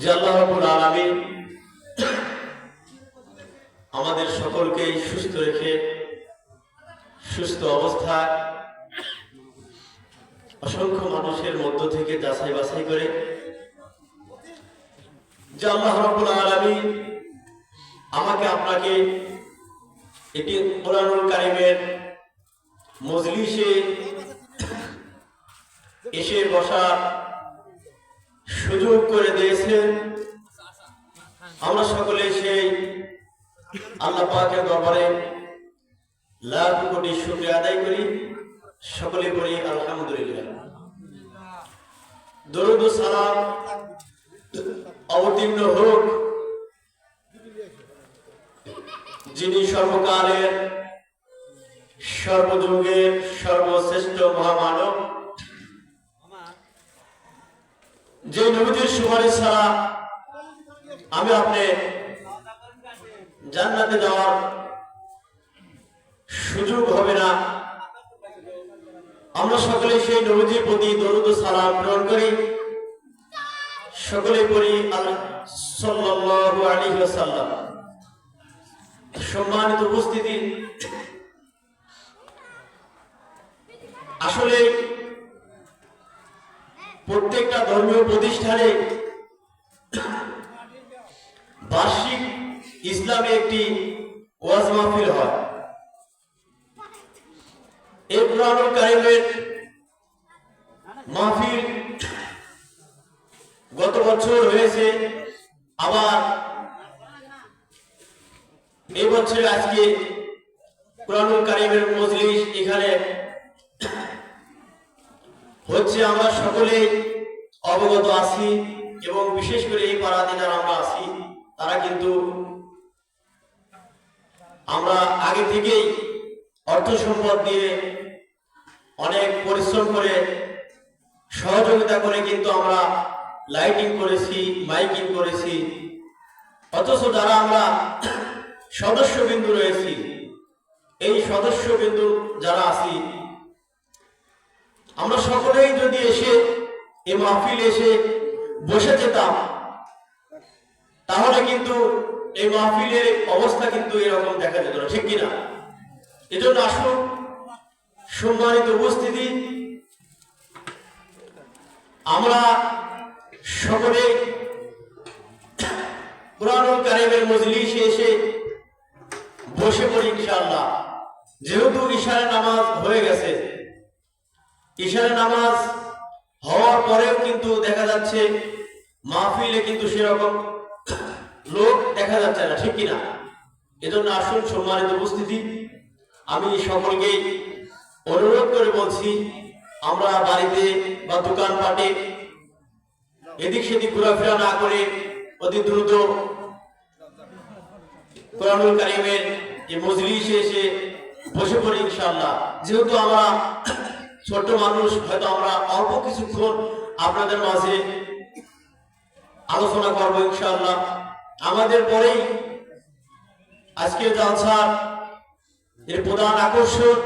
যে আল্লাহ আলামিন আমাদের সকলকে সুস্থ রেখে, সুস্থ অবস্থায় অসংখ্য মানুষের মধ্য থেকে যাচাই বাছাই করে, যে আল্লাহ আলামিন আমাকে আপনাকে এটি কোরআনুল কারিমের মজলিসে এসে বসার সুযোগ করে দিয়েছেন আমরা সকলে সেই আল্লাহ পাকের দরবারে লাখ কোটি শুক্রিয়া আদায় করি। সকলে করি আলহামদুলিল্লাহ। দরুদ সালাম অবতীর্ণ হোক যিনি সর্বকালের, সর্বযুগের, সর্বশ্রেষ্ঠ মহামানব। যে নবীদের সুপারিশ ছাড়া আমি আপনি জান্নাতে যাওয়ার সুযোগ হবে না। আমরা সকলে সেই নবীজির প্রতি দরুদ সালাম গ্রহণ করি। সকলে পড়ি সাল্লাল্লাহু ওয়াসাল্লাম। সম্মানিত উপস্থিতি। আসলে প্রত্যেকটা ধর্মীয় প্রতিষ্ঠানে বার্ষিক ইসলামে একটি ওয়াজ মাহফিল হয়। এই কোরআনুল কারিমের মাহফিল গত বছর হয়েছে, আবার এই বছর আজকে কোরআনুল কারিমের মজলিস এখানে হচ্ছে আমরা সকলে অবগত আছি এবং বিশেষ করে এই পাড়াতে যারা আমরা আছি, তারা কিন্তু আমরা আগে থেকেই অর্থ সম্পদ দিয়ে অনেক পরিশ্রম করে সহযোগিতা করে কিন্তু আমরা লাইটিং করেছি, মাইকিং করেছি। অথচ যারা আমরা সদস্য বিন্দু রয়েছি, এই সদস্য বিন্দু যারা আছি আমরা সকলেই যদি এসে এ মাহফিল এসে বসে যেতাম, তাহলে কিন্তু এই মাহফিলের অবস্থা কিন্তু এরকম দেখা যেত না, ঠিক কিনা? এজন্য আসুন, সম্মানিত উপস্থিতি, আমরা সকলে কোরআনুল কারিমের মজলিসে এসে বসে পড়ি ইনশাআল্লাহ। যেহেতু ইশারা নামাজ হয়ে গেছে ইশারা নামাজ হওয়ার পরেও কিন্তু দেখা যাচ্ছে মাহফিলে কিন্তু সেরকম লোক দেখা যাচ্ছে না, ঠিক কিনা? এজন্য আসুন সম্মানিত উপস্থিতি। আমি সকলকে অনুরোধ করে বলছি, আমরা বাড়িতে বা দোকানপাটে এদিক সেদিক ঘোরাফেরা না করে অতি দ্রুত কোরআনুল কারিমের যে মজলিসে এসে বসে পড়ি ইনশাল্লাহ যেহেতু আমরা ছোট মানুষ, হয়তো আমরা অল্প কিছুক্ষণ আপনাদের মাঝে আলোচনা করব ইনশাআল্লাহ। আমাদের পরেই আজকে জালসার এর প্রধান আকর্ষণ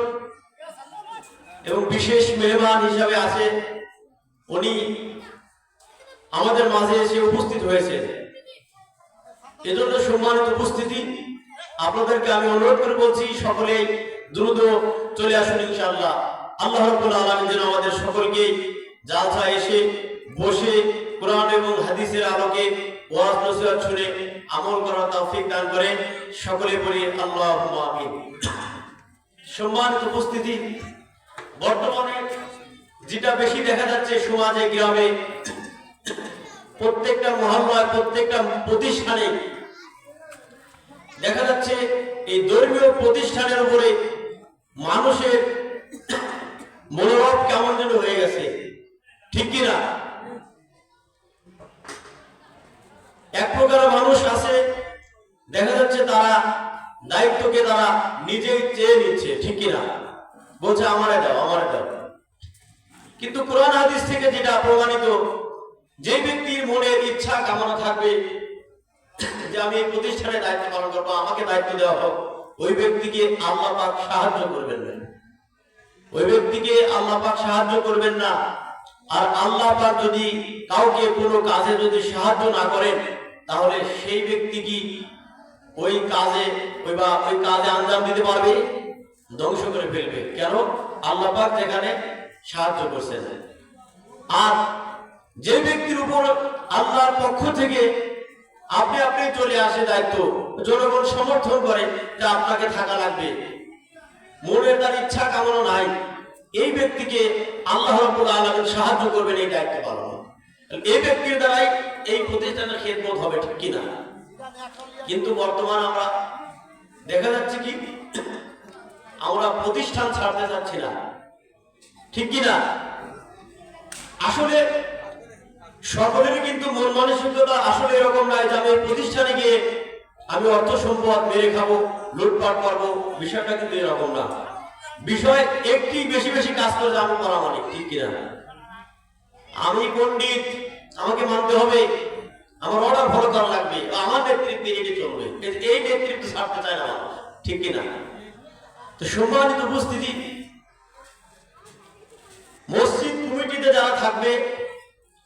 এবং বিশেষ মেহমান হিসাবে আছে, উনি আমাদের মাঝে এসে উপস্থিত হয়েছে। এজন্য সম্মানিত উপস্থিতি, আপনাদেরকে আমি অনুরোধ করে বলছি, সকলে দ্রুত চলে আসুন ইনশাআল্লাহ। আল্লাহ আলামিন যেন আমাদের সকলকে জালসা এসে বসে কোরআন এবং হাদিসের আলোকে ওয়াজ নসিহত শুনে আমল করার তৌফিক দান সকলে বলি আমিন। সম্মানিত উপস্থিতি, বর্তমানে যেটা বেশি দেখা যাচ্ছে সমাজে, গ্রামে, প্রত্যেকটা মহল্লায়, প্রত্যেকটা প্রতিষ্ঠানে দেখা যাচ্ছে এই ধর্মীয় প্রতিষ্ঠানের উপরে মানুষের মনোভাব কেমন যেন হয়ে গেছে। ঠিক কিনা এক প্রকার মানুষ আছে, দেখা যাচ্ছে তারা দায়িত্বকে তারা নিজেই চেয়ে নিচ্ছে, ঠিক কিনা বলছে, আমারে দাও আমারে দাও। কিন্তু কোরআন হাদিস থেকে যেটা প্রমাণিত যে ব্যক্তির মনের ইচ্ছা, কামনা থাকবে যে আমি এই প্রতিষ্ঠানে দায়িত্ব পালন করব, আমাকে দায়িত্ব দেওয়া হোক, ওই ব্যক্তিকে আল্লাহ পাক সাহায্য করবেন। না ওই ব্যক্তিকে আল্লাহ পাক সাহায্য করবেন না। আর আল্লাহ পাক যদি কাউকে কোনো কাজে যদি সাহায্য না করেন, তাহলে সেই ব্যক্তি কি ওই কাজে ওই বা ওই কাজে আঞ্জাম দিতে পারবে? ধ্বংস করে ফেলবে। কেন? আল্লাহ পাক যেখানে সাহায্য করছেন। আর যে ব্যক্তির উপর আল্লাহর পক্ষ থেকে আপনি আপনি চলে আসে দায়িত্ব, জনগণ সমর্থন করে যে আপনাকে থাকা লাগবে। মনের তার ইচ্ছা কামনা নাই। এই ব্যক্তিকে আল্লাহ রাব্বুল আলামিন সাহায্য করবেন এই দায়িত্ব পালন এই ব্যক্তির দ্বারাই এই প্রতিষ্ঠানের খেদমত হবে, ঠিক কিনা? কিন্তু বর্তমান আমরা দেখা যাচ্ছে কি, আমরা প্রতিষ্ঠান ছাড়তে চাচ্ছি না। ঠিক কিনা? আসলে সকলেরই কিন্তু মন মানসিকতা আসলে এরকম নয় যে আমি প্রতিষ্ঠানে গিয়ে আমি অর্থ সম্পদ মেরে খাব, লুটপাট করব, বিষয়টা কিন্তু এরকম না বিষয় একটি বেশি বেশি কাজ করে আমি করা মানে ঠিক কিনা আমি পণ্ডিত, আমাকে মানতে হবে, আমার অর্ডার ফলো করা লাগবে, আমার নেতৃত্বে এটি চলবে, এই- নেতৃত্ব ছাড়তে চায় না। ঠিক কিনা তো সম্মানিত উপস্থিতি, মসজিদ কমিটিতে যারা থাকবে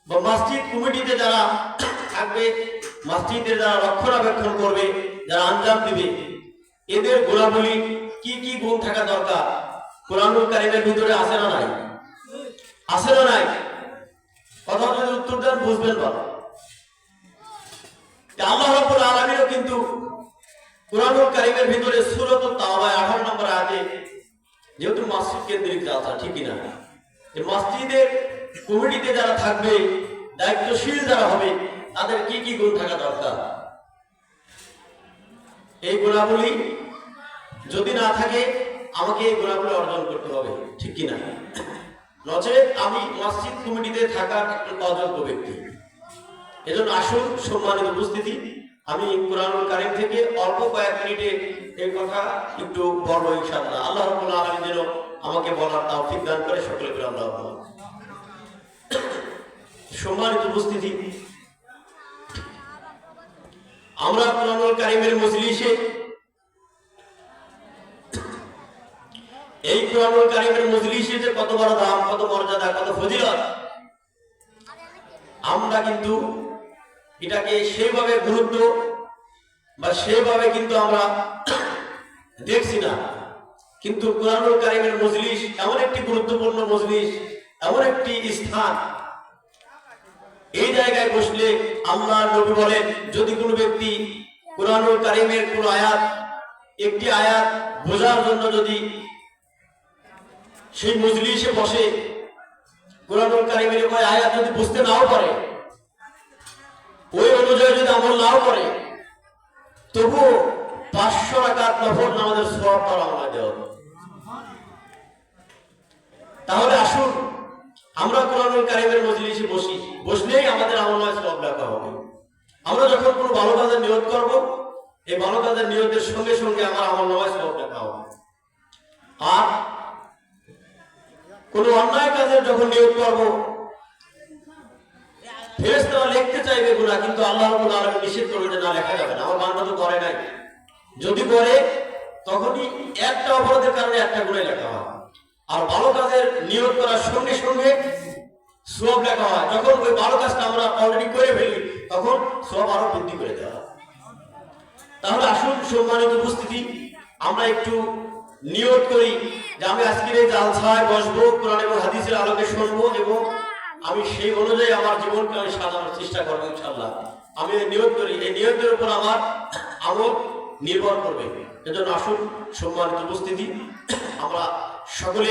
বা মসজিদ কমিটিতে যারা থাকবে মসজিদের যারা রক্ষণাবেক্ষণ করবে, যারা আঞ্জাম দিবে, এদের গোলাগুলি কি কি গুণ থাকা দরকার? কোরআনুল কারিমের ভিতরে আছে না নাই? আছে না নাই? কথা যদি উত্তর দেন, বুঝবেন ভালো আল্লাহ আলামিনও কিন্তু কোরআনুল কারিমের ভিতরে সূরাত তাওবায় 18 নম্বর যেহেতু মসজিদ কেন্দ্রিক যাত্রা ঠিকই না মসজিদের কমিটিতে যারা থাকবে, দায়িত্বশীল যারা হবে তাদের কি কি গুণ থাকা দরকার? এই গুণাবলী যদি না থাকে, আমাকে এই গুণাবলী অর্জন করতে হবে, ঠিক কি না নচেত আমি মসজিদ কমিটিতে থাকার অযোগ্য ব্যক্তি। এজন্য আসুন, সম্মানিত উপস্থিতি, আমি কোরআনুল কারিম থেকে অল্প কয়েক মিনিটে এই কথা একটু বলব ইনশাআল্লাহ। আল্লাহ রাব্বুল আলামিন যেন আমাকে বলার তৌফিক দান করে, সকলে আল্লাহ সম্মানিত উপস্থিতি আমরা কোরআনুল কারিমের মজলিসে এই কোরআনুল কারিমের মজলিসে যে কত বড় দাম, কত মর্যাদা, কত ফজিলত, আমরা কিন্তু এটাকে সেভাবে গুরুত্ব বা সেভাবে কিন্তু আমরা দেখছি না। কিন্তু কোরআনুল কারিমের মজলিস এমন একটি গুরুত্বপূর্ণ মজলিস, এমন একটি স্থান এই জায়গায় বসলে আল্লাহ নবী বলেন, যদি কোনো ব্যক্তি কোরআনুল কারিমের কোন আয়াত, একটি আয়াত বোঝার জন্য যদি সেই মজলিসে বসে কোরআনুল কারিমের ওই আয়াত যদি বুঝতে নাও পারে, ওই অনুযায়ী যদি আমল নাও করে, তবুও পাঁচশো টাকার নফর নামাজের সব তার দেওয়া তাহলে আসুন আমরা কোরআনুল কারিমের মজলিসে বসি, বসলেই আমাদের আমল সব লেখা হবে। আমরা যখন কোনো ভালো কাজের নিয়োগ করব, এই ভালো কাজের নিয়োগের সঙ্গে সঙ্গে আমার আমল নামাজ সব লেখা হবে। আর কোনো অন্যায় কাজের যখন নিয়োগ করব, ফেরেশতারা লিখতে চাইবে গুনাহ, কিন্তু আল্লাহ রাব্বুল আলামিন নিষেধ করবে না, লেখা যাবে না। আমার বান্দা তো করে নাই। যদি করে, তখনই একটা অপরাধের কারণে একটা গুণে লেখা হয় আর ভালো কাজের নিয়োগ করার সঙ্গে সঙ্গে সব লেখা হয়। যখন ওই ভালো কাজটা আমরা অলরেডি করে ফেলি, তখন সব আরও বৃদ্ধি করে দেওয়া তাহলে আসুন, সম্মানিত উপস্থিতি, আমরা একটু নিয়োগ করি। যে আমি আজকের এই জালসায় বসবো, কোরআন এবং হাদিসের আলোকে শুনব এবং আমি সেই অনুযায়ী আমার জীবনকে আমি সাজানোর চেষ্টা করব ইনশাল্লাহ আমি নিয়োগ করি। এই নিয়োগের উপর আমার আমল নির্ভর করবে। এজন্য আসুন, সম্মানিত উপস্থিতি। আমরা সকলে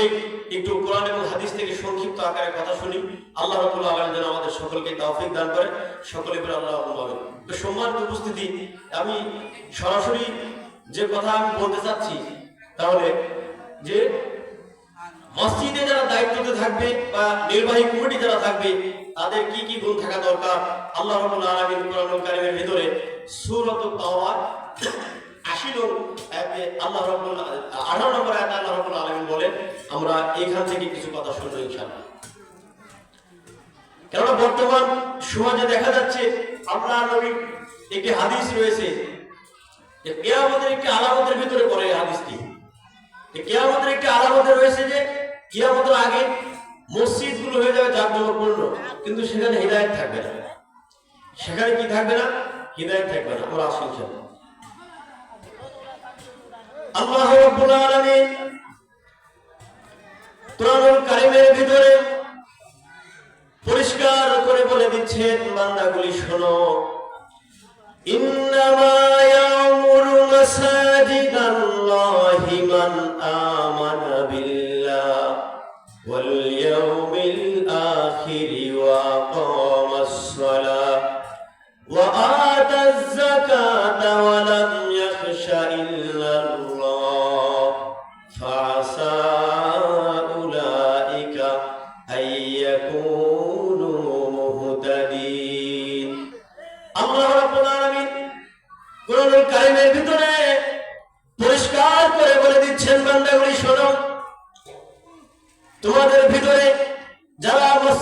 একটু কোরআন এবং হাদিস থেকে সংক্ষিপ্ত আকারে কথা শুনি। আল্লাহ রাব্বুল আলামিন যেন আমাদের সকলকে তৌফিক দান করে সকলে করে আল্লাহ বলেন তো সম্মানিত উপস্থিতি, আমি সরাসরি যে কথা আমি বলতে চাচ্ছি, তাহলে যে মসজিদে যারা দায়িত্বতে থাকবে বা নির্বাহী কমিটি যারা থাকবে, তাদের কি কি গুণ থাকা দরকার? আল্লাহ রাব্বুল আলামিন কোরআনুল কারীমের ভিতরে সূরাত তাওবা 80 নং আয়াতে আল্লাহ রাব্বুল 18 নম্বর আয়াতে আল্লাহ রাব্বুল আলামিন বলেন, আমরা এখান থেকে কিছু কথা শুনব ইনশাআল্লাহ। কেননা বর্তমান সমাজে দেখা যাচ্ছে আল্লাহ নবীর একটি হাদিস রয়েছে যে কেয়ামতের একটি আলামতের ভিতরে পড়ে হাদিসটি। কেয়ামতের একটি আলামতে রয়েছে যে, কিয়ামতের আগে মসজিদগুলো হয়ে যাবে জাঁকজমকপূর্ণ কিন্তু সেখানে হৃদায়ত থাকবে না। সেখানে কি থাকবে না? হৃদায়ত থাকবে না। আমরা আসুন। আল্লাহ রাব্বুল আলামিন কোরআনুল কারীমের ভিতরে পরিষ্কার করে বলে দিচ্ছেন, বান্দাগুলি শোনো। ইন্নামা ইয়ামুরু মাসাজিদাল্লাহি মান আমানা।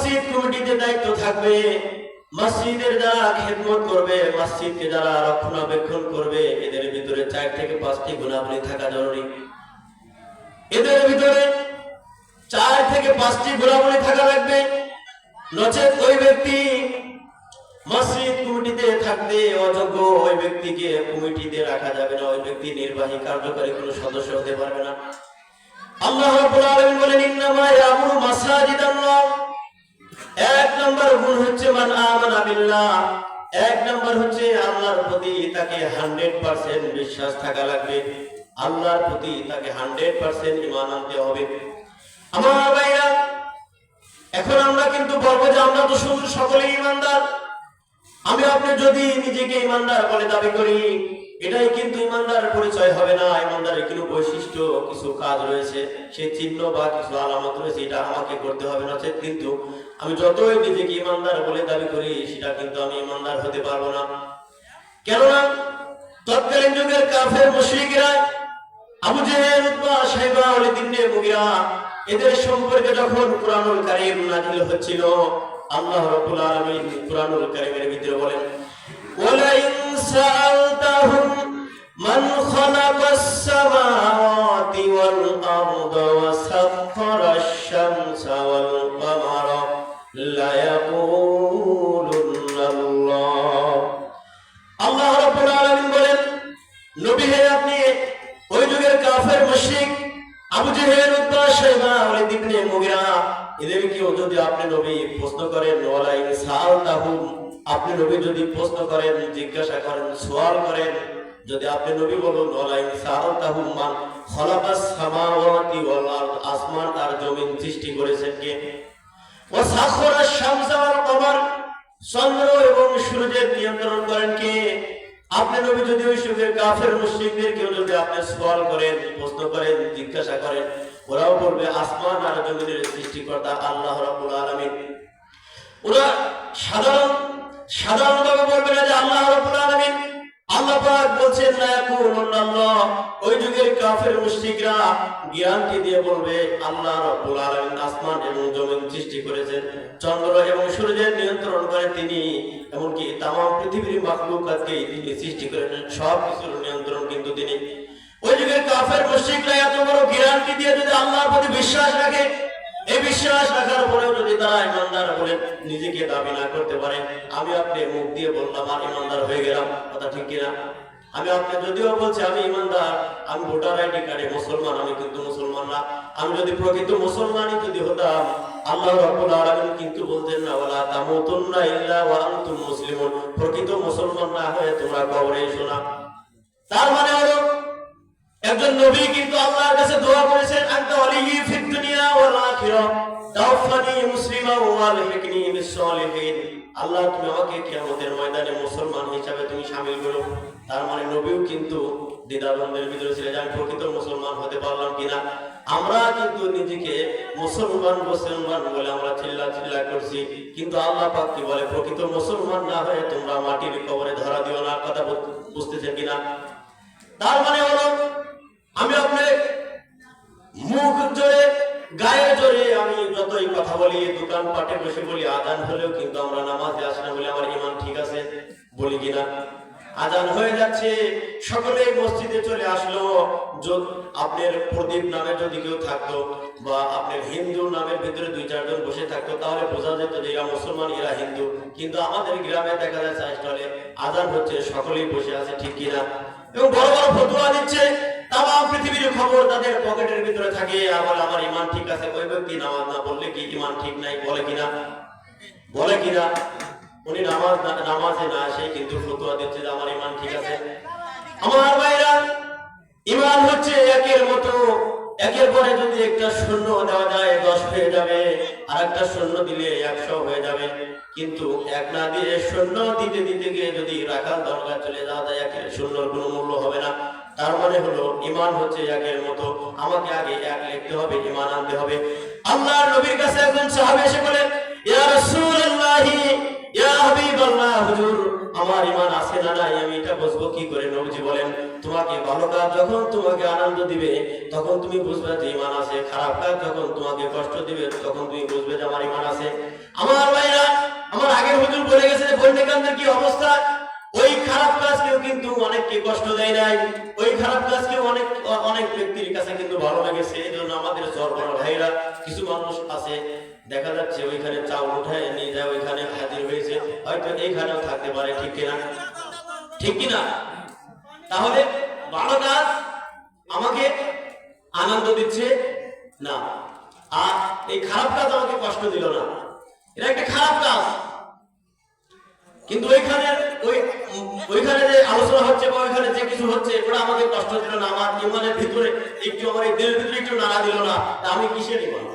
মসজিদ কমিটিতে দায়িত্ব থাকবে। মসজিদের যারা খেদমত করবে, মসজিদকে যারা রক্ষণাবেক্ষণ করবে, এদের ভিতরে চার থেকে পাঁচটি গুণাবলী থাকা জরুরি। এদের ভিতরে চার থেকে পাঁচটি গুণাবলী থাকা লাগবে। নচেত ওই ব্যক্তি মসজিদ কমিটিতে থাকতে অযোগ্য ওই ব্যক্তিকে কমিটিতে রাখা যাবে না, ওই ব্যক্তি নির্বাহী কার্যকারী কোনো সদস্য হতে পারবে না। আল্লাহ রাব্বুল আলামিন বলেন, ইন্নামা ইয়ামুরু মাসাজিদাল্লাহ এক নম্বর গুণ হচ্ছে মান আমানা বিল্লাহ। এক নম্বর হচ্ছে আল্লাহর প্রতি তাকে 100% বিশ্বাস থাকা লাগবে। আল্লাহর প্রতি তাকে 100% ঈমান আনতে হবে। আমার ভাইরা, এখন আমরা কিন্তু বলব যে আমরা তো শুধু সকলেই ইমানদার আমি আপনি যদি নিজেকে ইমানদার বলে দাবি করি, এটাই কিন্তু ইমানদার পরিচয় হবে না। ইমানদারের কিছু বৈশিষ্ট্য, কিছু কাজ রয়েছে সেই চিহ্ন বা কিছু আলামত রয়েছে, এটা আমাকে করতে হবে না সে কিন্তু আমি যতই নিজেকে ইমানদার বলে দাবি করি, সেটা কিন্তু আমি ইমানদার হতে পারব না। কেননা, তৎকালীন যুগের কাফের মুশরিকরা, আবু জেহেল, উতবা সাইবা ওয়ালিদ ইবনে মুগিরা, এদের সম্পর্কে যখন কুরআনুল কারীম নাযিল হচ্ছিল, আল্লাহ রাব্বুল আলামিন কুরআনুল কারীমের ভিতরে বলেন ওয়ালা ইন সাআলতাহুম মান খালাকাস সামাওয়াতি ওয়াল আরদা ওয়া সাখখারাশ শামসা আল্লাহ রাব্বুল নবী হে আপনি, ওই যুগের কাফের মুশরিক আবু জেহেল যদি আপনি নবী প্রশ্ন করেন, ওয়ালা ইন সাআলতাহুম, আপনি নবী যদি প্রশ্ন করেন, জিজ্ঞাসা করেন করেন, যদি আপনি নবী বলুন, ওয়ালা ইন সাআলতাহুম মান খালাকাস সামাওয়াতি ওয়াল আরদ, আসমান আর জমিন সৃষ্টি করেছেন কে? চন্দ্র এবং সূর্যের নিয়ন্ত্রণ করেন কে? আপনি যদি ওই কাফের মুশরিকদের কেউ যদি আপনি সওয়াল করেন, প্রশ্ন করেন, জিজ্ঞাসা করেন, ওরাও বলবে, আসমান আর জমিনের সৃষ্টিকর্তা আল্লাহ রাব্বুল ওরা সাধারণ সাধারণভাবে বলবে না যে আল্লাহ রাব্বুল আলামিন আল্লাহ পাক বলছেন, লা ইয়াকুলুল্লাহ ওই যুগের কাফের মুশরিকরা জ্ঞানকে দিয়ে বলবে, আল্লাহ রাব্বুল আলামিন আসমান এবং জমিন সৃষ্টি করেছেন। চন্দ্র এবং সূর্যের নিয়ন্ত্রণ করেন তিনি, এমনকি তামাম পৃথিবীর মাখলুকাতকে তিনি সৃষ্টি করেছেন। সব কিছুর নিয়ন্ত্রণ কিন্তু তিনি। ওই যুগের কাফের মুশরিকরা এত বড় জ্ঞানকে দিয়ে যদি আল্লাহর প্রতি বিশ্বাস রাখে এই বিশ্বাস রাখার পরেও যদি তারা ইমানদার নিজেকে দাবি না করতে পারে, আমি আপনি মুখ দিয়ে বললাম, আর ইমানদার হয়ে গেলাম। কথা ঠিক কিনা? আমি আপনি যদিও বলছি, আমি ইমানদার, আমি ভোটার আইডি কার্ডে মুসলমান, আমি কিন্তু মুসলমান না। আমি যদি প্রকৃত মুসলমানই যদি হতাম, আল্লাহ আলামিন কিন্তু বলতেন না, ওয়ালা তামুতুন্না ইল্লা ওয়া আনতুম মুসলিমুন। প্রকৃত মুসলমান না হয়ে তোমরা কবরে এসো না। তার মানে হলো, একজন নবী কিন্তু আল্লাহর কাছে দোয়া করেছেন, আনতা ওয়ালিয়্যি ফিদ দুনিয়া আখিরাহ তাওফানি মুসলিমা ওয়া আলহিকনি বিস আল্লাহ, তুমি আমাকে কিয়ামতের ময়দানে মুসলমান হিসাবে তুমি শামিল করো। তার মানে নবীও কিন্তু দ্বিধাদ্বন্দ্বের ভিতরে ছিলেন যে আমি প্রকৃত মুসলমান হতে পারলাম কিনা। আমরা কিন্তু নিজেকে মুসলমান মুসলমান বলে আমরা চিল্লা চিল্লা করছি। কিন্তু আল্লাহ পাক কি বলে? প্রকৃত মুসলমান না হয়ে তোমরা মাটির কবরে ধরা দিও না, কথা বুঝতেছেন কিনা? তার মানে হলো, আমি আপনার মুখ জোরে গায়ে জোরে আমি যতই কথা বলি, দোকান পাটে বসে বলি আদান হলেও কিন্তু আমরা নামাজে আসি না বলে আমার ইমান ঠিক আছে বলি কিনা? আজান হয়ে যাচ্ছে, সকলেই মসজিদে চলে আসলো। আপনার প্রদীপ নামে যদি কেউ থাকতো বা আপনার হিন্দু নামের ভিতরে দুই, চারজন বসে থাকতো, তাহলে বোঝা যেত যে এরা মুসলমান, এরা হিন্দু। কিন্তু আমাদের গ্রামে দেখা যায় চাষটলে আজান হচ্ছে, সকলেই বসে আছে, ঠিক কিনা? এবং বড় বড় ফতুয়া দিচ্ছে। তাম পৃথিবীর খবর তাদের পকেটের ভিতরে থাকে। আবার আমার ইমান ঠিক আছে ওই ব্যক্তি নামাজ না বললে কি ইমান ঠিক নাই? বলে কিনা? বলে কিনা? উনি নামাজ নামাজে না আসে, কিন্তু ফতুয়া দিচ্ছে যে আমার ইমান ঠিক আছে। আমার ভাইরা ইমান হচ্ছে একের মতো। একের পরে যদি একটা শূন্য দেওয়া যায়, দশ হয়ে যাবে। আর একটা শূন্য দিলে একশো হয়ে যাবে। কিন্তু এক না দিয়ে শূন্য দিতে দিতে গিয়ে যদি রাখাল দরকার চলে যাওয়া যায়, একের শূন্যর কোনো মূল্য হবে না। তার মানে হলো ইমান হচ্ছে একের মতো, আমাকে আগে এক লিখতে হবে ইমান আনতে হবে। আল্লাহর নবীর কাছে একজন সাহাবী এসে বলেন ইয়া রাসূলুল্লাহি, ইয়া হাবিবাল্লাহ, হুজুর, আমার ইমান আছে না নাই? আমি এটা বুঝব কি করে? নবীজি বলেন, তোমাকে ভালো কাজ যখন তোমাকে আনন্দ দিবে, তখন তুমি বুঝবে যে ইমান আছে। খারাপ কাজ যখন তোমাকে কষ্ট দিবে, তখন তুমি বুঝবে যে আমার ইমান আছে। আমার ভাইরা, আমার আগের হুজুর বলে গেছে যে বন্যকান্তের কি অবস্থা? কিন্তু অনেককে কষ্ট দেয় নাই। ওই খারাপ কাজকেও অনেক অনেক ব্যক্তির কাছে কিন্তু ভালো লেগেছে এই জন্য আমাদের সরবর ভাইরা কিছু মানুষ আছে, দেখা যাচ্ছে ওইখানে চাউল উঠায় নিয়ে যায়, ওইখানে হাজির হয়েছে, হয়তো এইখানেও থাকতে পারে, ঠিক কিনা? ঠিক কিনা? তাহলে ভালো কাজ আমাকে আনন্দ দিচ্ছে? না। আর এই খারাপ কাজ আমাকে কষ্ট দিল না। এটা একটা খারাপ কাজ। কিন্তু ওইখানে ওই, ওইখানে যে আলোচনা হচ্ছে বা ওইখানে যে কিছু হচ্ছে ওটা আমাকে কষ্ট দিল না, আমার ইমানের ভিতরে একটু আমার এই দিলের ভিতরে একটু নাড়া দিল না, তা আমি কিসের ইমান?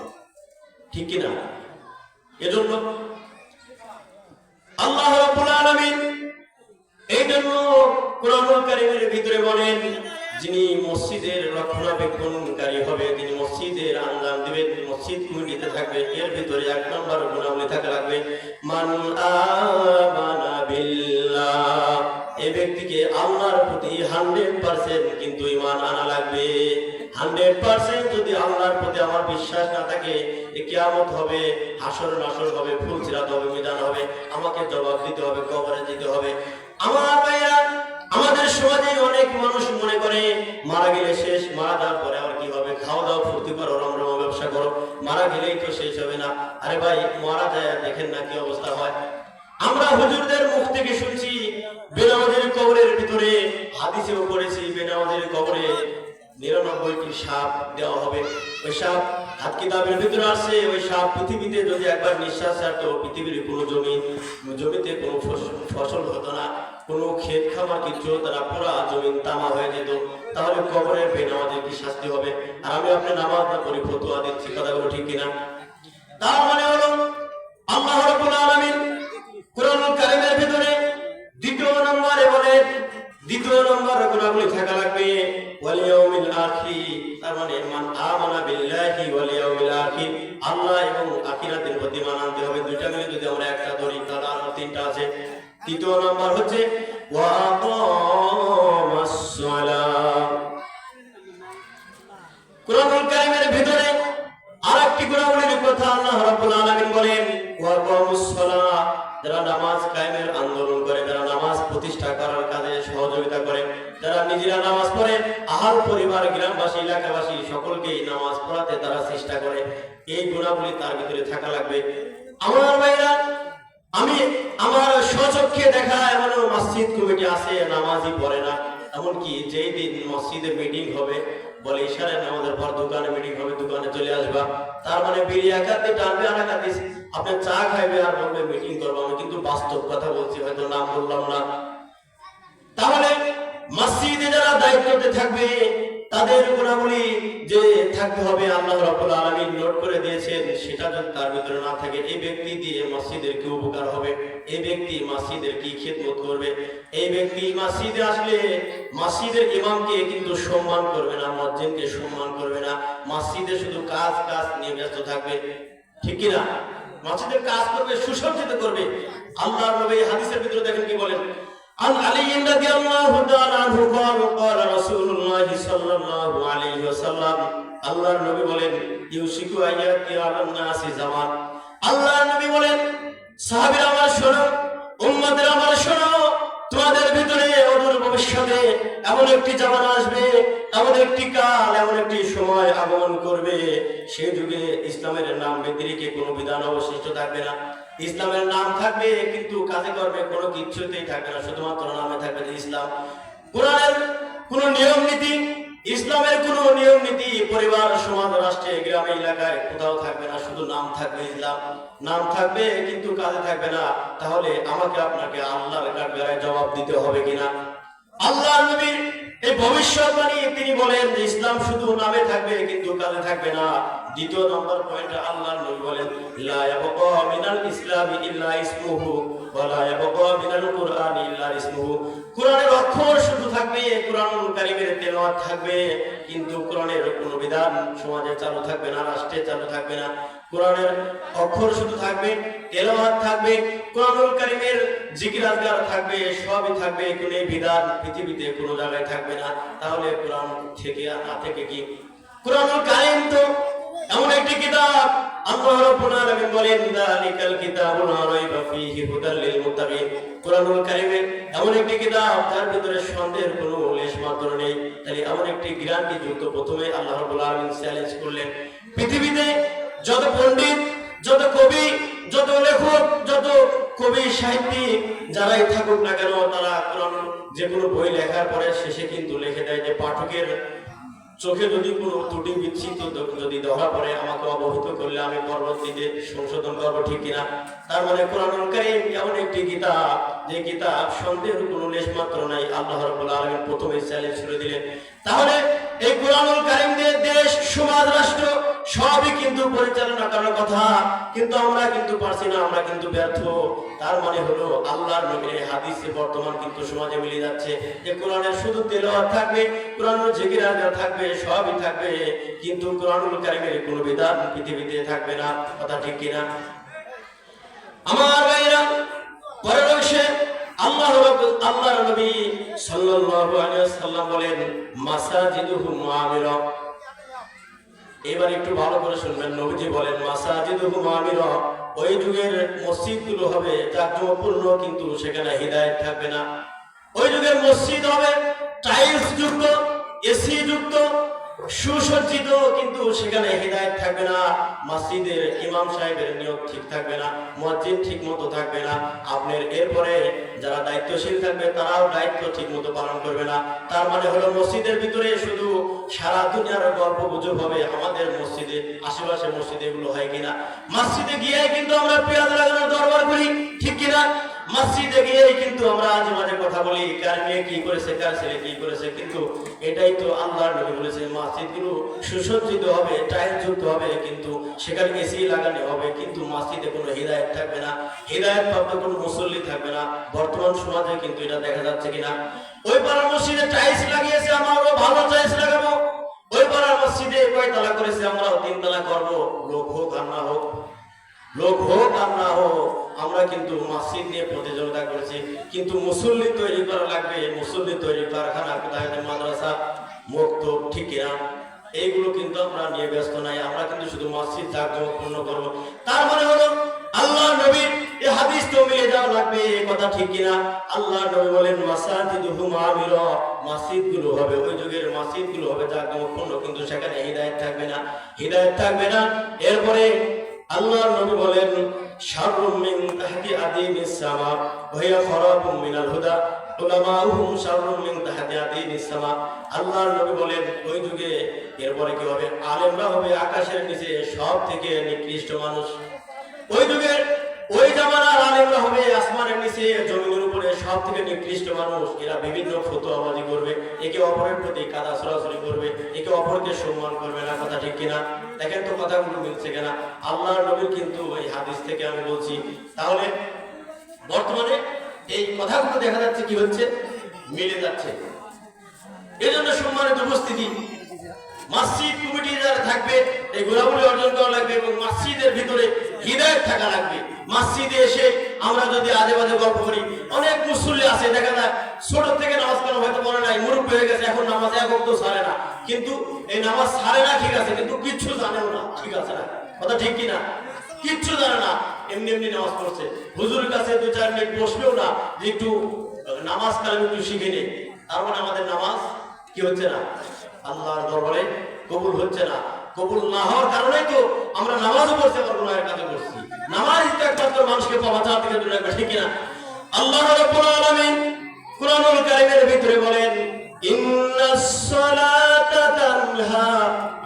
ঠিক কিনা এজন্য আল্লাহ রাব্বুল আলামিন এই জন্য কোরআন কারীমের ভিতরে বলেন যিনি মসজিদের রক্ষণাবেক্ষণকারী হবে, তিনি মসজিদের আঞ্জাম দিবেন মসজিদ কমিটিতে থাকবে, এর ভিতরে এক নম্বর গুণাবলী থাকা লাগবে। মান এই ব্যক্তিকে আল্লাহর প্রতি হান্ড্রেড পার্সেন্ট কিন্তু ইমান আনা লাগবে। হান্ড্রেড পার্সেন্ট যদি আল্লাহর প্রতি আমার বিশ্বাস না থাকে, এ কিয়ামত হবে, হাসর নাসর হবে হবে হবে, আমাকে জবাব দিতে হবে, কবরে দিতে হবে। আমার আমাদের সমাজে অনেক মানুষ মনে করে, মারা গেলে শেষ, মারা যাওয়ার পরে আবার কি হবে? খাওয়া দাওয়া ফুর্তি করো রমরমা ব্যবসা করো, মারা গেলেই তো শেষ হবে না। আরে ভাই, মারা যায় আর দেখেন না কি অবস্থা হয়। আমরা হুজুরদের মুখ থেকে শুনছি, বেনামাজের কবরের ভিতরে, হাদিসেও পড়েছি, বেনামাজের কবরে নিরানব্বইটি সাপ দেওয়া হবে। ওই সাপ কিতাবের ভিতরে আসছে ওই সাপ পৃথিবীতে যদি একবার নিঃশ্বাস ছাড়তো পৃথিবীর কোনো জমি, জমিতে কোনো ফসল হতো না, কোনো ক্ষেত খামার কিছু তারা পুরা জমিন তামা হয়ে যেত। তাহলে কবরের বেনামাজের কি শাস্তি হবে? আর আমি আপনি নামাজ না পড়ি, ফতুয়া দিচ্ছি, কথাগুলো ঠিক কিনা? তার মানে হলো, আল্লাহ রাব্বুল আলামিন কোরআনুল কারীমের ভিতরে দ্বিতীয় নম্বরে বলে দ্বিতীয় নম্বর গুণাবলী থাকা লাগবে ওয়াল ইয়াউমিল আখির তার মানে মান আমানা বিল্লাহি ওয়াল ইয়াউমিল আখির আল্লাহ এবং আখিরাতের প্রতি মান আনতে হবে। দুইটা মিলে যদি আমরা একটা ধরি, তাহলে আরও তিনটা আছে। তৃতীয় নম্বর হচ্ছে, ওয়া আকামাস সালাহ কোরআনুল কারীমের ভিতরে আরেকটি গুণাবলীর কথা আল্লাহ রাব্বুল আলামিন বলেন, ওয়া কামুস সালাহ যারা নামাজ কায়েমের আন্দোলন করে করার কাজে সহযোগিতা করে, যারা নিজেরা নামাজ পড়ে আহার পরিবার, গ্রামবাসী, এলাকাবাসী সকলকেই নামাজ পড়াতে তারা চেষ্টা করে। এই গুণাবলী তার ভিতরে থাকা লাগবে। আমার ভাইরা, আমি আমার স্বচক্ষে দেখা এমনও মসজিদ কমিটি আছে, নামাজই পড়ে না। এমনকি যেই দিন মসজিদে মিটিং হবে, বলে ইশারে নামাজের পর দোকানে মিটিং হবে, দোকানে চলে আসবা। তার মানে বিড়ি একাতে টানবে আর একাতে আপনি চা খাইবে আর বলবে মিটিং করব আমি। কিন্তু বাস্তব কথা বলছি, হয়তো নাম বললাম না। তাহলে মসজিদে যারা দায়িত্বতে থাকবে, তাদের গুণাবলী যে থাকতে হবে আল্লাহ রাব্বুল আলামিন নোট করে দিয়েছেন, সেটা যদি তার ভিতরে না থাকে। এই ব্যক্তি দিয়ে মসজিদের কি উপকার হবে? এই ব্যক্তি মসজিদের কি খেদমত করবে? এই ব্যক্তি মসজিদে আসলে মসজিদের ইমামকে কিন্তু সম্মান করবে না, মসজিদকে সম্মান করবে না। মসজিদে শুধু কাজ কাজ নিয়ে ব্যস্ত থাকবে। ঠিক কি না? মসজিদের কাজ করবে, সুসজ্জিত করবে। আল্লাহর নবী হাদিসের ভিতরে দেখেন কি বলেন? عن علي رضي الله تعالى عنه قال قال رسول الله صلى الله عليه وسلم আল্লাহর নবী বলেন ইউসিকু আইয়াতি আলান নাসি জামান আল্লাহর নবী বলেন সাহাবীরা আমার শোনো উম্মতের আমার শোনো তোমাদের ভিতরে এমন একটি জামানা আসবে এমন একটি কাল এমন একটি সময় আগমন করবে সেই যুগে ইসলামের নাম ব্যতিরিকে কোনো বিধান অবশিষ্ট থাকবে না ইসলামের নাম থাকবে, কিন্তু কাজে করবে কোনো কিছুতেই থাকবে না, শুধুমাত্র নামে থাকবে ইসলাম। কোরআনের কোনো নিয়ম নীতি, ইসলামের কোনো নিয়ম নীতি পরিবার, সমাজ, রাষ্ট্রে, গ্রামে, এলাকায় কোথাও থাকবে না, শুধু নাম থাকবে ইসলাম। নাম থাকবে, কিন্তু কাজে থাকবে না, তাহলে আমাকে আপনাকে আল্লাহর কাঠগড়ায় জবাব দিতে হবে কিনা? আল্লাহ নবীর এই ভবিষ্যৎবাণী তিনি বলেন যে ইসলাম শুধু নামে থাকবে, কিন্তু কাজে থাকবে না। দ্বিতীয় নম্বর পয়েন্ট আল্লাহ নবী বলেন, লা ইয়াবকা মিনাল ইসলামি ইল্লা ইসমুহু ওয়া লা ইয়াবকা মিনাল কুরআনি ইল্লা ইসমুহু। কোরআনের অক্ষর শুধু থাকবে, কোরআনুল কারীমের তেলাওয়াত থাকবে, কিন্তু কোরআনের কোনো বিধান সমাজে চালু থাকবে না, রাষ্ট্রে চালু থাকবে না। কোরআনের অক্ষর শুধু থাকবে, তেলাওয়াত থাকবে, কোরআনুল কারীমের জিকির আজগার থাকবে, সবই থাকবে, কোনো বিধান পৃথিবীতে কোনো জায়গায় থাকবে না। তাহলে কোরআন থেকে না থেকে কি? কোরআনুল কারীম তো এমন একটি কিতাব, আল্লাহ রাব্বুল আলামিন বলেন যালিকাল কিতাবু লা রাইবা ফীহি হুদাল লিল মুত্তাকিন। কোরআনুল কারীমের এমন একটি কিতাব, যার ভিতরে সন্দেহের কোনো লেশ মাত্র নেই। তাহলে এমন একটি গ্যারান্টি যুক্ত প্রথমে আল্লাহ রাব্বুল আলামিন চ্যালেঞ্জ করলেন। পৃথিবীতে যত পণ্ডিত, যত কবি, যত লেখক, যত কবি, সাহিত্যিক, যারাই থাকুক না কেন, তারা কোরআন যে কোনো বই লেখার পরে শেষে কিন্তু লিখে দেয় যে পাঠকের চোখে যদি কোনো ত্রুটি বিচ্ছিন্ন যদি ধরা পড়ে, আমাকে অবহিত করলে আমি পরবর্তীতে সংশোধন করব ঠিক কিনা? তার মানে কোরআনুল কারীম এমন একটি কিতাব, যে কিতাব সন্দেহের কোনো লেশ মাত্র নাই, আল্লাহ রাব্বুল আলামিন প্রথমে চ্যালেঞ্জ করে দিলেন। তাহলে এই কোরআনুল কারীম দিয়ে দেশ, সমাজ, রাষ্ট্র সবই কিন্তু পরিচালনা করার কথা। কিন্তু আমরা কিন্তু পারছি না, আমরা কিন্তু ব্যর্থ। তার মানে হলো আল্লাহর নবীর হাদিসে বর্তমান কিন্তু সমাজে মিলে যাচ্ছে যে কোরআনের শুধু তেলাওয়াত থাকবে কোরআনের জিকির আজগার থাকবে সবই থাকবে, কিন্তু কোরআনুল কারীমের কোনো বিধান পৃথিবীতে থাকবে না। কথা ঠিক কিনা আমার ভাইরা, পরের অংশে আল্লাহ আল্লাহর নবী সাল্লাল্লাহু আলাইহি ওয়াসাল্লাম বলেন মাসাজিদুহুম মুআমিরা। এবার একটু ভালো করে শুনবেন। নবীজি বলেন মাসাজিদ হুমামির ওই যুগের মসজিদগুলো হবে জাঁকজমকপূর্ণ কিন্তু সেখানে হৃদায়ত থাকবে না। ওই যুগের মসজিদ হবে টাইলস যুক্ত, এসি যুক্ত সুসজ্জিত, কিন্তু সেখানে হৃদায়ত থাকবে না। মসজিদের ইমাম সাহেবের নিয়োগ ঠিক থাকবে না, মসজিদ ঠিক মতো থাকবে না। আপনার এরপরে যারা দায়িত্বশীল থাকবে, তারাও দায়িত্ব ঠিক মতো পালন করবে না। তার মানে হলো মসজিদের ভিতরে শুধু সারা দুনিয়ার গল্প গুজব হবে, আমাদের মসজিদে, আশেপাশে মসজিদে এগুলো হয় কিনা? মসজিদে গিয়ে কিন্তু আমরা পেঁয়াজ লাগানোর দরবার করি, ঠিক কিনা? মসজিদে গিয়েই কিন্তু আমরা আজে মাঝে কথা বলি, কার মেয়ে কি করেছে, কার ছেলে কি করেছে, কিন্তু এটাই তো আল্লাহর নবী বলেছে মসজিদগুলো সুসজ্জিত হবে টাইল যুক্ত হবে, কিন্তু সেখানে এসি লাগানো হবে, কিন্তু মসজিদে কোনো হৃদায়ত থাকবে না, হৃদায়ত প্রাপ্ত কোনো মুসল্লি থাকবে না, বর্তমান সমাজে কিন্তু এটা দেখা যাচ্ছে কিনা। ওই পাড়ার মসজিদে টাইলস লাগিয়েছে আমরাও, ভালো টাইলস লাগাবো। ওই পাড়ার মসজিদে কয়তলা করেছে আমরাও, তিনতলা করব, লোক হোক আর না হোক। লোক হোক আর না হোক, আমরা কিন্তু মসজিদ নিয়ে প্রতিযোগিতা করেছি। কিন্তু মুসল্লি তৈরি করা লাগবে মুসল্লি তৈরি কারখানা, কোথায় মাদ্রাসা মুক্ত ঠিক কিনা এইগুলো কিন্তু আমরা নিয়ে ব্যস্ত নাই। আমরা কিন্তু শুধু মসজিদ পূর্ণ করব। তার মানে হলো, আল্লাহ নবীর এই হাদিস তো মিলে যাওয়া লাগবে এই কথা ঠিক কিনা? আল্লাহ নবী বলেন মাসাজিদুহুম আমিরা মসজিদগুলো হবে, ওই যুগের মসজিদগুলো হবে পূর্ণ কিন্তু সেখানে হিদায়াত থাকবে না। হিদায়াত থাকবে না। এরপরে আল্লাহর নবী বলেন, শাররুম মিন তাহতি আদিমিস সামা ওয়া খারাবুম মিনাল হুদা। উলামাউহুম শাররুম মিন তাহতি আদিমিস সামা। আল্লাহর নবী বলেন, ওই যুগে এরপরে কি হবে? আলেমরা হবে আকাশের নিচে, সব থেকে নিকৃষ্ট মানুষ। ওই যুগের ওই জামানার আলেমরা হবে আসমানের নিচে, জমিনের উপরে সব থেকে নিকৃষ্ট মানুষ, এরা বিভিন্ন ফতোয়াবাজি করবে, একে অপরের প্রতি কাদা সরাসরি করবে, একে অপরকে সম্মান করবে না, কথা ঠিক কিনা? দেখেন তো কথাগুলো মিলছে কিনা? আল্লাহর নবীর কিন্তু এই হাদিস থেকে আমি বলছি, তাহলে বর্তমানে এই কথাগুলো দেখা যাচ্ছে কি হচ্ছে? মিলে যাচ্ছে। এই জন্য সম্মানিত উপস্থিতি, মসজিদ কমিটি যারা থাকবে, এই গোলাগুলি অর্জন করা লাগবে এবং মসজিদের ভিতরে হৃদয় থাকা লাগবে। মসজিদে এসে আমরা যদি আজে বাজে গল্প করি, অনেক মুসল্লি আছে, দেখা যায় ছোট থেকে নামাজ পড়া হয়তো মনে নাই, মুরব্বী হয়ে গেছে, এখন নামাজ এক তো সারে না। কিন্তু এই নামাজ সারে না, ঠিক আছে, কিন্তু কিচ্ছু জানেও না, ঠিক আছে না? কথা ঠিক কি না কিচ্ছু জানে না, এমনি এমনি নামাজ পড়ছে। হুজুরের কাছে দু চার মিনিট বসবেও না যে একটু নামাজ কালাম একটু শিখে নে। তার মানে আমাদের নামাজ কি হচ্ছে না? আল্লাহর দরবারে কবুল হচ্ছে না। কবুল না হওয়ার কারণেই তো আমরা নামাজও পড়তে পারব না কাজে করছি। নামাজ তো একমাত্র মানুষকে পাওয়া চার থেকে দূরে রাখবে ঠিক না আল্লাহ রাব্বুল আলামিন কুরআনুল কারীমের ভিতরে বলেন ইন্নাস সালাতা তানহা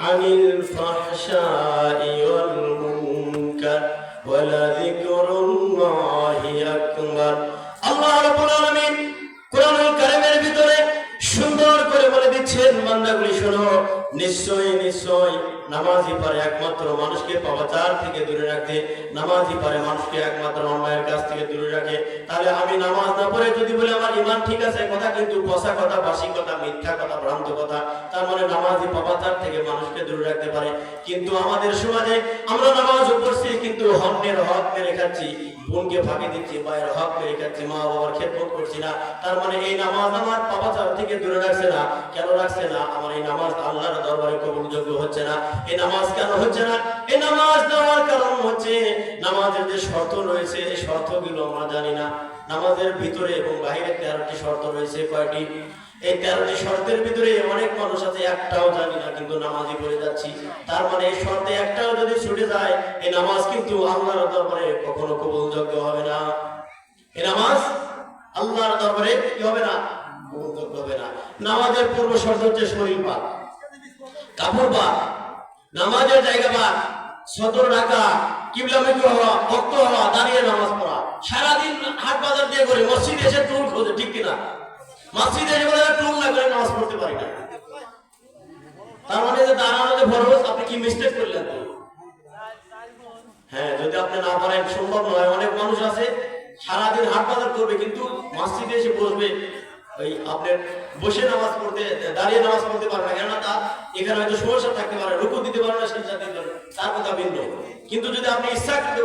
আনিল ফাহশাই ওয়াল মুনকার ওয়ালা নিশ্চয়ই নিশ্চয়ই নামাজই পারে একমাত্র মানুষকে পাপাচার থেকে দূরে রাখতে নামাজই পারে মানুষকে একমাত্র অন্যায়ের কাছ থেকে দূরে রাখে। তাহলে আমি নামাজ না পড়ে যদি বলে আমার ইমান ঠিক আছে, কথা কিন্তু পচা কথা, বাসি কথা, মিথ্যা কথা, ভ্রান্ত কথা, তার মানে নামাজই পাপাচার থেকে মানুষকে দূরে রাখতে পারে। কিন্তু আমাদের সমাজে আমরা নামাজ পড়ছি, কিন্তু হন্যের হক মেরে খাচ্ছি, বোনকে ফাঁকি দিচ্ছি, মায়ের হক মেরে খাচ্ছি, মা বাবার খেদমত করছি না। তার মানে এই নামাজ আমার পাপাচার থেকে দূরে রাখছে না। কেন রাখছে না? আমার এই নামাজ আল্লাহর দরবারে কবুলযোগ্য হচ্ছে না। এই নামাজ কেন হচ্ছে না? এই নামাজ দেওয়ার কারণ হচ্ছে নামাজের যে শর্ত রয়েছে, এই শর্তগুলো আমরা জানি না। নামাজের ভিতরে এবং বাইরে তেরোটি শর্ত রয়েছে, কয়টি? এই তেরোটি শর্তের ভিতরে অনেক মানুষ আছে, একটাও জানি না, কিন্তু নামাজই পড়ে যাচ্ছি। তার মানে এই শর্তে একটাও যদি ছুটে যায় এই নামাজ কিন্তু আল্লাহর দরবারে কখনো কবুলযোগ্য হবে না। এই নামাজ আল্লাহর দরবারে কি হবে না? কবুলযোগ্য হবে না। নামাজের পূর্ব শর্ত হচ্ছে শরীর পাক। কাপড় পাক নামাজের জায়গা পাক সতর রাখা কিবলামুখী হওয়া, ভক্ত হওয়া, দাঁড়িয়ে নামাজ পড়া। সারাদিন হাট বাজার দিয়ে করে মসজিদ এসে টুল খোঁজে, ঠিক কিনা? মসজিদ এসে বলে টুল না করে নামাজ পড়তে পারি না। তার মানে যে দাঁড়ানো যে ফরজ আপনি কি মিস্টেক করলেন? হ্যাঁ যদি আপনি না পারেন, সম্ভব নয়। অনেক মানুষ আছে, সারাদিন হাট বাজার করবে, কিন্তু মসজিদে এসে বসবে ওই আপনার বসে নামাজ পড়তে, দাঁড়িয়ে নামাজ পড়তে পারে না, কেননা তার এখানে হয়তো সমস্যা থাকতে পারে, রুকু দিতে পারে না সেই জাতির তার কথা ভিন্ন। কিন্তু যদি আপনি ইচ্ছা করতে